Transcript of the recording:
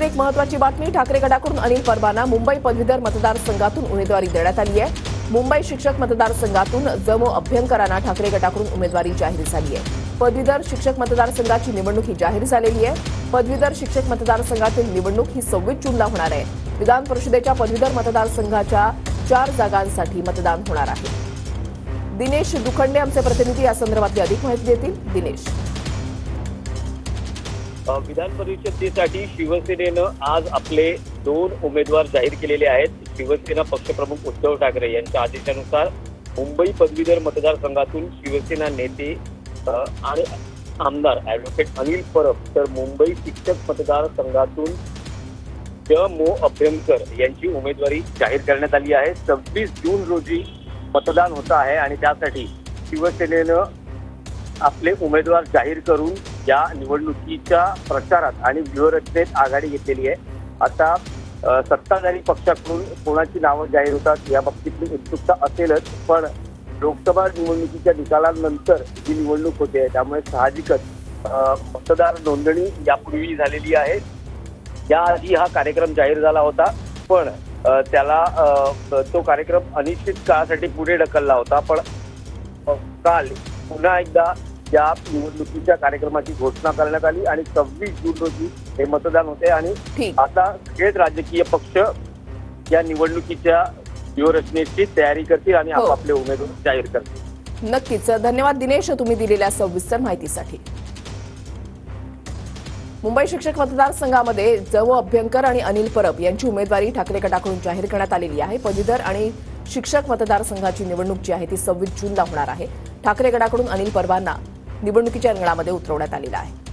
आणखी एक महत्वाची बातमी. ठाकरे गटाकडून अनिल परबांना मुंबई पदवीधर मतदारसंघातून उमेदवारी देण्यात आली आहे. मुंबई शिक्षक मतदारसंघातून जमो अभ्यंकरांना ठाकरे गटाकडून उमेदवारी जाहीर झाली आहे. पदवीधर शिक्षक मतदारसंघाची निवडणूक ही जाहीर झालेली आहे. पदवीधर शिक्षक मतदारसंघातील निवडणूक ही सव्वीस जूनला होणार आहे. विधान परिषदेच्या पदवीधर मतदारसंघाच्या चार जागांसाठी मतदान होणार आहे. दिनेश दुखंडे आमचे प्रतिनिधी या संदर्भातली अधिक माहिती देतील दिनेश. विधान परिषदेसाठी शिवसेनेनं आज आपले दोन उमेदवार जाहीर केलेले आहेत. शिवसेना पक्षप्रमुख उद्धव ठाकरे यांच्या आदेशानुसार मुंबई पदवीधर मतदारसंघातून शिवसेना नेते आणि आमदार ऍडव्होकेट अनिल परब तर मुंबई शिक्षक मतदारसंघातून ज. मो. अभ्यंकर यांची उमेदवारी जाहीर करण्यात आली आहे. सव्वीस जून रोजी मतदान होत आहे आणि त्यासाठी शिवसेनेनं आपले उमेदवार जाहीर करून या निवडणुकीच्या प्रचारात आणि व्यूहरचनेत आघाडी घेतलेली आहे. आता सत्ताधारी पक्षाकडून कोणाची नावं जाहीर होतात या बाबतीतली उत्सुकता असेलच पण लोकसभा निवडणुकीच्या निकालानंतर ही निवडणूक होते त्यामुळे साहजिकच मतदार नोंदणी यापूर्वी झालेली आहे. याआधी हा कार्यक्रम जाहीर झाला होता पण त्याला तो कार्यक्रम अनिश्चित काळासाठी पुढे ढकलला होता पण काल पुन्हा एकदा या निवडणुकीच्या कार्यक्रमाची घोषणा करण्यात आली आणि सव्वीस जून रोजी हे मतदान होते आणि आता सगळेच राजकीय पक्ष या निवडणुकीच्या व्यूहरचनेची तयारी करतील आणि हो. आपापले उमेदवार जाहीर करतील. नक्कीच. धन्यवाद दिनेश तुम्ही दिलेल्या सविस्तर माहितीसाठी. मुंबई शिक्षक मतदारसंघामध्ये जवो अभ्यंकर आणि अनिल परब यांची उमेदवारी ठाकरे गटाकडून जाहीर करण्यात आलेली आहे. पदवीधर आणि शिक्षक मतदारसंघाची निवडणूक जी आहे ती सव्वीस जूनला होणार आहे. ठाकरे गटाकडून अनिल परबांना निवडणुकीच्या रिंगणामध्ये उतरवण्यात आलेलं आहे.